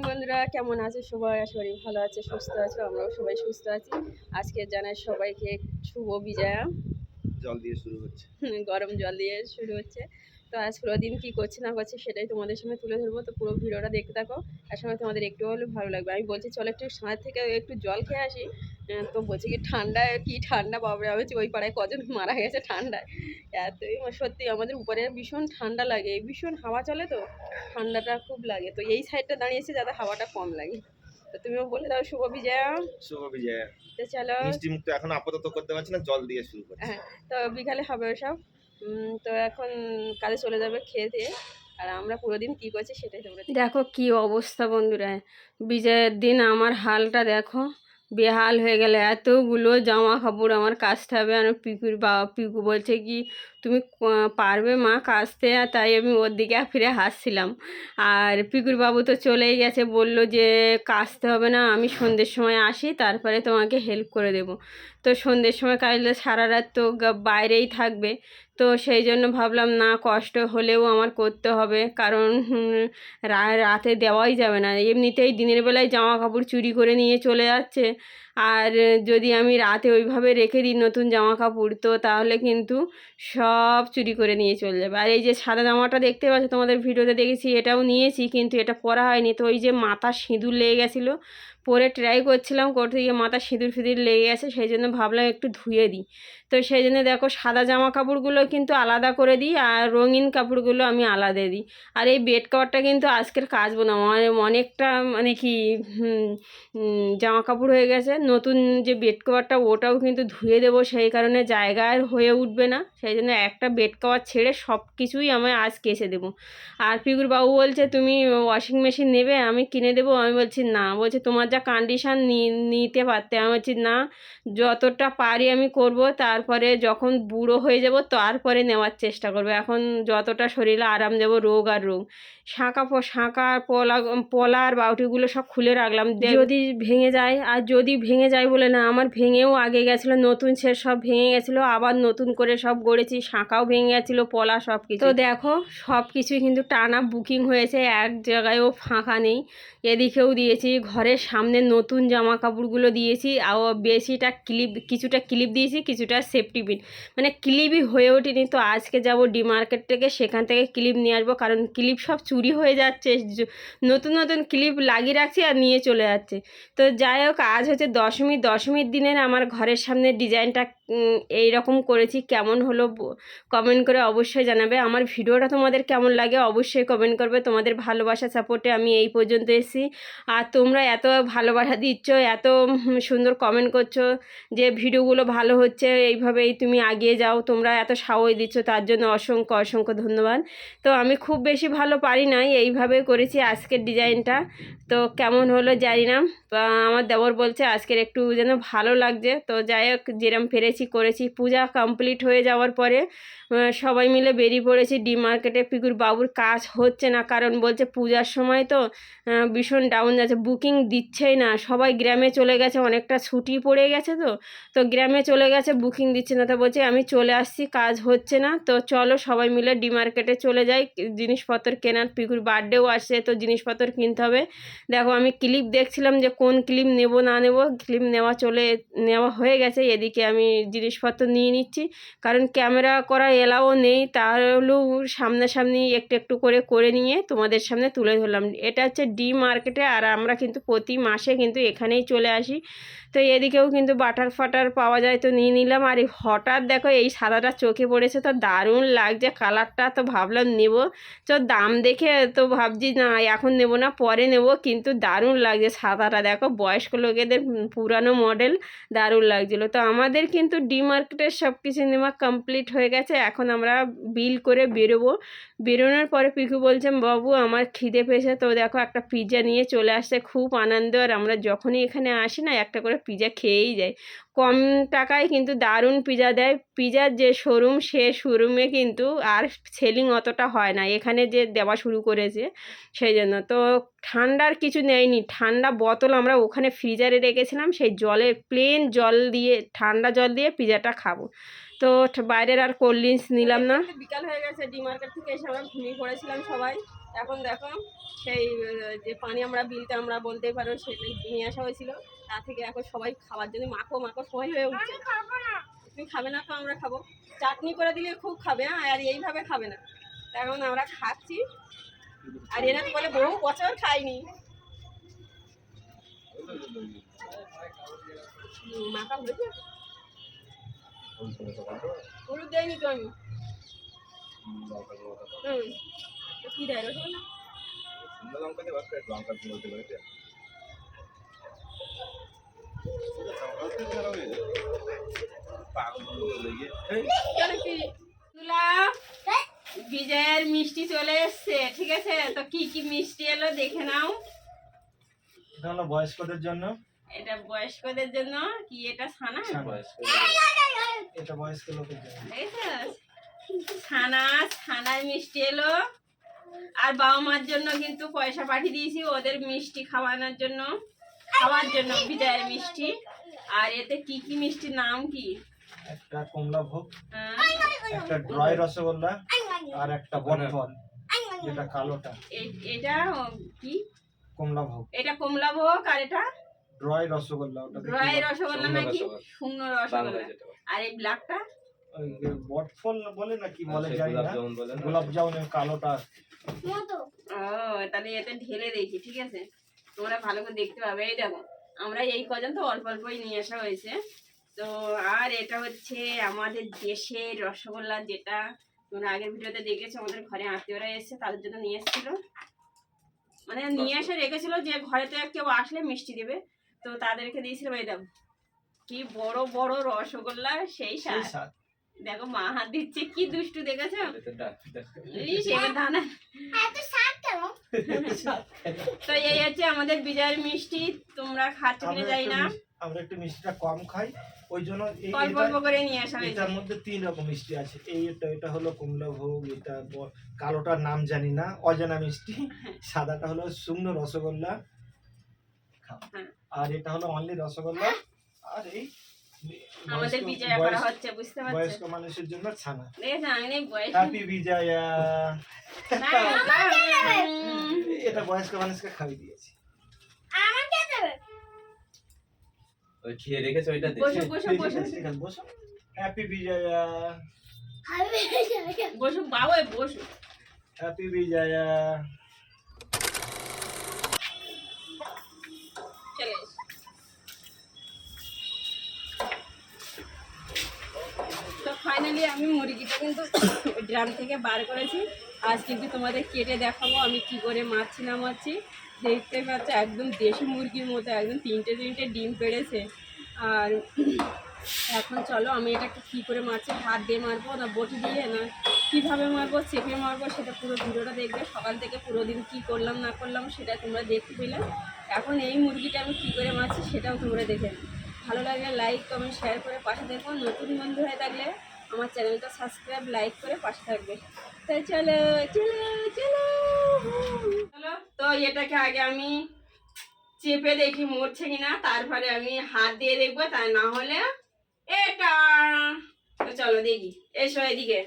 বন্ধুরা কেমন আছে সবাই? আশা করি ভালো আছে সুস্থ আছে আমরাও সবাই সুস্থ আছি। আজকে জানাই সবাইকে শুভ বিজয়া। জল দিয়ে শুরু হচ্ছে। গরম জল দিয়ে শুরু হচ্ছে। তো আজ পুরো দিন কী করছে না করছে সেটাই তোমাদের সামনে তুলে ধরবো। তো পুরো ভিডিওটা দেখতে থাকো আর সময় তোমাদের একটু হলেও ভালো লাগবে। আমি বলছি চলো একটু সাঁত থেকে একটু জল খেয়ে আসি। তো বলছি কি ঠান্ডা কি ঠান্ডা বাবরে আমি বলছি ওই পাড়ায় কজন মারা গেছে ঠান্ডায়? এতই সত্যি আমাদের উপরে ভীষণ ঠান্ডা লাগে। ভীষণ হাওয়া চলে তো ঠান্ডাটা খুব লাগে। তো এই সাইডটা দাঁড়িয়েছে যাতে হাওয়াটা কম লাগে। তো তুমিও বলে দাও শুভ বিজয়া। শুভ বিজয়। তো চলো। মিষ্টি মুখ তো এখন আপাতত করতে পারছি না জল দিয়ে শুরু করছি। হ্যাঁ তো বিকালে হবে সব তো এখন কাজে চলে যাবে খেয়ে দিয়ে। আর আমরা পুরো দিন কী করছি সেটাই তোমরা দেখো। কি অবস্থা বন্ধুরা। বিজয়ের দিন আমার হালটা দেখো, বেহাল হয়ে গেলে। এতগুলো জামা কাপড় আমার কাচতে হবে। আর পিকুর বা পিকু বলছে কি তুমি পারবে মা কাচতে আর তাই আমি ওর দিকে ফিরে হাসছিলাম। আর পিকুর বাবু তো চলেই গেছে, বলল যে কাচতে হবে না, আমি সন্ধ্যের সময় আসি, তারপরে তোমাকে হেল্প করে দেবো। তো সন্ধ্যের সময় কাজলে সারা রাত তো বাইরেই থাকবে। তো সেই জন্য ভাবলাম, না, কষ্ট হলেও আমার করতে হবে, কারণ রাতে দেওয়াই যাবে না। এমনিতেই দিনের বেলায় জামা কাপড় চুরি করে নিয়ে চলে যাচ্ছে। আর যদি আমি রাতে ওইভাবে রেখে দিই নতুন জামা কাপড় তো তাহলে কিন্তু সব চুরি করে নিয়ে চলে যাবে। আর এই যে সাদা জামাটা দেখতে পাচ্ছ, তোমাদের ভিডিওতে দেখেছি, এটাও নিয়েছি, কিন্তু এটা পরা হয়নি। তো ওই যে মাথা সিঁদুর লেগে গেছিল পরে ট্রাই করছিলাম, করতে গিয়ে মাথা সিঁদুর ফিঁদুর লেগে গেছে, সেই জন্য ভাবলাম একটু ধুয়ে দিই। তো সেই জন্য দেখো সাদা জামা কাপড়গুলো কিন্তু আলাদা করে দিই আর রঙিন কাপড়গুলো আমি আলাদা দিই। আর এই বেড কভারটা কিন্তু আজকের কাচবো না মানে অনেকটা মানে কি জামা কাপড় হয়ে গেছে। নতুন যে বেড কভারটা ওটাও কিন্তু ধুয়ে দেবো, সেই কারণে জায়গায় হয়ে উঠবে না। সেই জন্য একটা বেড কভার ছেড়ে সব কিছুই আমি আজ কেসে দেবো। আর পিগুর বাবু বলছে, তুমি ওয়াশিং মেশিন নেবে, আমি কিনে দেবো? আমি বলছি, না। বলছে, তোমার যা কন্ডিশান নিতে পারতে। আমি বলছি না যতটা পারি আমি করব তারপরে যখন বুড়ো হয়ে যাব তারপরে নেওয়ার চেষ্টা করব। এখন যতটা শরীরে আরাম দেবো রোগ আর রোগ। শাঁকা শাঁকা পলা পলা আর বাউটিগুলো সব খুলে রাখলাম। যদি ভেঙে যায় আর যদি ভেঙে যায় বলে না আমার ভেঙেও আগে গেছিল নতুন সে সব ভেঙে গেছিল আবার নতুন করে সব গড়েছি শাঁকাও ভেঙে গেছিল পলা সব কিছু। তো দেখো সব কিছুই কিন্তু টানা বুকিং হয়েছে এক জায়গায়ও ফাঁকা নেই। এদিকেও দিয়েছি ঘরের সামনে নতুন জামা কাপড়গুলো দিয়েছি আর বেশিটা ক্লিপ, কিছুটা ক্লিপ দিয়েছি, কিছুটা সেফটি পিন মানে ক্লিপই হয়ে ওঠেনি, তো আজকে যাব ডি মার্কেট থেকে, সেখান থেকে ক্লিপ নিয়ে আসব, কারণ ক্লিপ সব চুরি হয়ে যাচ্ছে নতুন নতুন ক্লিপ লাগিয়ে রাখছি আর নিয়ে চলে যাচ্ছে। তো যাই হোক, আজ হচ্ছে দশমী, দশমীর দিনের আমার ঘরের সামনে ডিজাইনটা এই রকম করেছি, কেমন হলো কমেন্ট করে অবশ্যই জানাবে। আমার ভিডিওটা তোমাদের কেমন লাগে অবশ্যই কমেন্ট করবে, তোমাদের ভালোবাসা সাপোর্টে আমি এই পর্যন্ত এসেছি। আর তোমরা এত ভালোবাসা দিচ্ছ, এত সুন্দর কমেন্ট করছ যে ভিডিওগুলো ভালো হচ্ছে, এইভাবেই তুমি আগিয়ে যাও, তোমরা এত সাহস দিচ্ছ, তার জন্য অসংখ্য অসংখ্য ধন্যবাদ। তো আমি খুব বেশি ভালো পারি নাই, এইভাবে করেছি আজকের ডিজাইনটা। তো কেমন হলো জানি না আমার দেবর বলছে আজকের একটু যেন ভালো লাগছে। তো যাই হোক, যেরম পেরেছি করেছি, পূজা কমপ্লিট হয়ে যাওয়ার পরে সবাই মিলে বেরিয়ে পড়েছি ডি মার্কেটে পিকুর বাবুর কাজ হচ্ছে না, কারণ বলছে পূজার সময় তো ভীষণ ডাউন যাচ্ছে বুকিং দিচ্ছেই না। সবাই গ্রামে চলে গেছে, অনেকটা ছুটি পড়ে গেছে তো। তো গ্রামে চলে গেছে বুকিং দিচ্ছে না। তো বলছে, আমি চলে আসছি, কাজ হচ্ছে না। তো চলো সবাই মিলে ডি মার্কেটে চলে যাই। জিনিসপত্র কেনার, পিকুর বার্থডেও আসছে, তো জিনিসপত্র কিনতে হবে। দেখো, আমি ক্লিপ দেখছিলাম যে কোন ক্লিপ নেব, না নেব। ক্লিপ নেওয়া চলে, নেওয়া হয়ে গেছে। এদিকে আমি জিনিসপত্র নিয়ে নিচ্ছি। কারণ ক্যামেরা করা এলাও নেই। তাহলেও সামনাসামনি একটু একটু করে করে নিয়ে তোমাদের সামনে তুলে ধরলাম। এটা হচ্ছে ডি মার্কেটে আর আমরা কিন্তু প্রতি মাসে কিন্তু এখানেই চলে আসি। তো এদিকেও কিন্তু বাটার ফাটার পাওয়া যায় তো নিয়ে নিলাম। আর হঠাৎ দেখো এই সাদাটা চোখে পড়েছে তো দারুণ লাগছে, কালারটা তো ভাবলাম নেব। তো দাম দেখে তো ভাবছি, না, এখন নেব না, পরে নেব। কিন্তু দারুণ লাগছে সাদাটা। দেখো বয়স্ক লোকেদের পুরানো মডেল, দারুণ লাগছিল। তো আমাদের কিন্তু ডি মার্কেটের সব কিছু নেওয়া কমপ্লিট হয়ে গেছে। এখন আমরা বিল করে বেরোবো। বেরোনোর পরে পিকু বলছেন বাবু, আমার খিদে পেয়েছে। তো দেখো একটা পিৎজা নিয়ে চলে আসছে। খুব আনন্দ আর আমরা যখনই এখানে আসি না, একটা করে পিৎজা খেয়েই যাই। কম টাকায় কিন্তু দারুণ পিৎজা দেয়। পিৎজার যে শোরুম সে শোরুমে কিন্তু আর সেলিং অতটা হয় না। এখানে যে দেওয়া শুরু করেছে, সেই জন্য। তো ঠান্ডার কিছু নেয়নি। ঠান্ডা বোতল আমরা ওখানে ফ্রিজারে রেখেছিলাম। সেই জলে প্লেন জল দিয়ে, ঠান্ডা জল দিয়ে পিৎজাটা খাব। তো বাইরের আর কোল্ড ড্রিঙ্কস নিলাম না। বিকাল হয়ে গেছে ডি মার্কেট থেকে এসে আমরা ঘুমিয়ে পড়েছিলাম সবাই। এখন দেখো সেই যে পানি আমরা বিলটা আমরা বলতে পারো সেটা নিয়ে আসা হয়েছিল। তা থেকে এখন সবাই খাওয়ার জন্য মাখো মাখো সবাই হয়ে উঠছে। তুমি খাবে না তো আমরা খাব। চাটনি করে দিলে খুব খাবে হ্যাঁ আর এইভাবে খাবে না। এখন আমরা খাচ্ছি। আর এরা তো বলে বহু বছর খাইনি। মাখা হয়েছে? হলুদ দেয়নি তো আমি। হুম। কি দেয়? রসগোল্লা? লঙ্কা দেওয়া লঙ্কা গুঁড়ো দেবে কেন বিজয়ের মিষ্টি চলে এসছে ঠিক আছে? তো কি কি মিষ্টি এলো দেখে নাও। এটা হলো বয়স্কদের জন্য। এটা বয়স্কদের জন্য? কি এটা ছানা? এটা বয়স্ক লোকের জন্য। ছানা ছানার মিষ্টি এলো। আর বাবা মার জন্য কিন্তু পয়সা পাঠিয়ে দিয়েছি ওদের মিষ্টি খাওয়ানোর জন্য খাওয়ার জন্য বিদায়ের মিষ্টি। আর এতে কি কি মিষ্টির নাম কি? একটা কমলা ভোগ হ্যাঁ? একটা ড্রয় রসগোল্লা আর একটা বটফল যেটা কালোটা। এটা কি? কমলা ভোগ। এটা কমলা ভোগ আর এটা? ড্রয় রসগোল্লা ওটা ড্রাই রসগোল্লা নাকি? শুকনো রসগোল্লা। আর এই ব্ল্যাকটা? বটফল বলে না কি বলে জানি না। গোলাপ জামুনের কালোটা ও তাহলে এতে ঢেলে দেখি ঠিক আছে? তোমরা ভালো করে দেখতে পাবে। এই দেখো আমরা এই কজন তো অল্প অল্পই নিয়ে আসা হয়েছে। তো আর এটা হচ্ছে আমাদের দেশের রসগোল্লা যেটা তোমরা আগের ভিডিওতে দেখেছ আমাদের ঘরে আত্মীয়রা এসেছে তাদের জন্য নিয়ে এসেছিল। মানে নিয়ে এসে রেখেছিল যে ঘরেতে কেউ আসলে মিষ্টি দেবে। তো তাদেরকে দিয়েছিল এই দেখো কি বড় বড় রসগোল্লা সেই স্বাদ। দেখো মা হাত দিচ্ছে কি দুষ্টু দেখেছ? তো এই হচ্ছে আমাদের বিজয়ের মিষ্টি তোমরা খাচ্ছ কিনা যাই না। আমরা একটু মিষ্টিটা কম খাই ওই জন্য এই- অল্প অল্প করে নিয়ে আসা হয়েছে। এটার মধ্যে তিন রকম মিষ্টি আছে। এই এটা এটা হলো কমলা ভোগ এটা কালোটার নাম জানি না অজানা মিষ্টি। সাদাটা হলো শুকনো রসগোল্লা। খাও। হ্যাঁ। আর এটা হলো অনলি রসগোল্লা। আর এই আমাদের বিজয়া করা হচ্ছে বুঝতে পারছ বয়স্ক মানুষের জন্য ছানা দেখেছ আমি বয়স হ্যাপি বিজয়া এটা বয়স্ক মানুষকে খাইয়ে দিয়েছি ওই খেয়ে রেখেছে ওইটা বসো দেখে বসো বসো বসো হ্যাপি বিজয়া বসো বাবা বসো হ্যাপি বিজয়া ফাইনালি আমি মুরগিটা কিন্তু ড্রাম থেকে বার করেছি। আজ কিন্তু তোমাদের কেটে দেখাবো আমি কি করে মারছি না মারছি দেখতে পাচ্ছ, একদম দেশি মুরগির মতো, একদম তিনটে তিনটে ডিম পেড়েছে। আর এখন চলো আমি এটাকে কী করে মারছি, হাত দিয়ে মারবো না বটি দিয়ে, না কীভাবে মারবো, চেপে মারবো, সেটা পুরো ভিডিওটা দেখবে। সকাল থেকে পুরো দিন কী করলাম, না করলাম, সেটা তোমরা দেখতে পেলে। এখন এই মুরগিটা আমি কী করে মারছি, সেটাও তোমরা দেখে ভালো লাগলে লাইক কমেন্ট শেয়ার করে পাশে দেখো। নতুন বন্ধু হয়ে থাকলে আমার চ্যানেলটা সাবস্ক্রাইব, লাইক করে পাশে থাকবে। তাই চলো চলো চলো চলো। তো এটাকে আগে আমি চেপে দেখি মরছে কিনা, তারপরে আমি হাত দিয়ে দেখব, তা না হলে এটা। তো চলো দেখি, এসো এদিকে।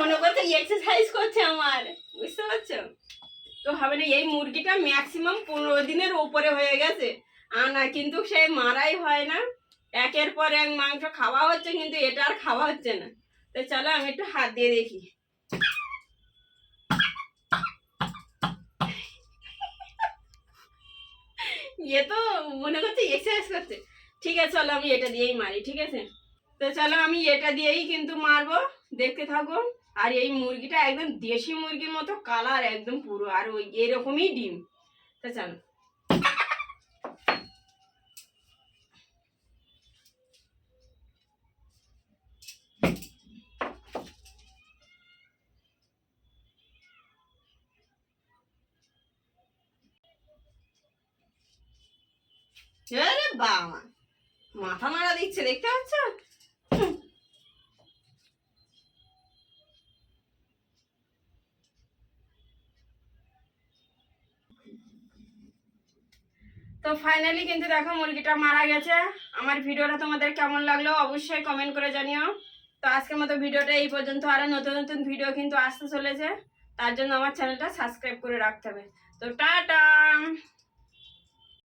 মনে করছে এক্সারসাইজ করছে আমার, বুঝতে পারছ? তো হবে না এই মুরগিটা ম্যাক্সিমাম পনেরো দিনের ওপরে হয়ে গেছে। আনা কিন্তু সে মারাই হয় না। একের পর এক মাংস খাওয়া হচ্ছে, কিন্তু এটা আর খাওয়া হচ্ছে না। তো চলো আমি একটু হাত দিয়ে দেখি। ইয়ে তো মনে করছে এক্সারসাইজ করছে। ঠিক আছে, চলো আমি এটা দিয়েই মারি, ঠিক আছে? তো চলো আমি এটা দিয়েই কিন্তু মারবো। দেখতে থাকো। আর এই মুরগিটা একদম দেশি মুরগির মতো কালার একদম পুরো, আর ওই এরকমই ডিম। তো আরে বাবা, মাথা মারা দিচ্ছে, দেখতে পাচ্ছ? তো ফাইনালি কিন্তু দেখো মুরগিটা মারা গেছে। আমার ভিডিওটা তোমাদের কেমন লাগল অবশ্যই কমেন্ট করে জানিও। তো আজকের মতো ভিডিওটা এই পর্যন্ত। আরও নতুন নতুন ভিডিও কিন্তু আসতে চলেছে। তার জন্য আমার চ্যানেলটা সাবস্ক্রাইব করে রাখতে হবে। তো টাটা!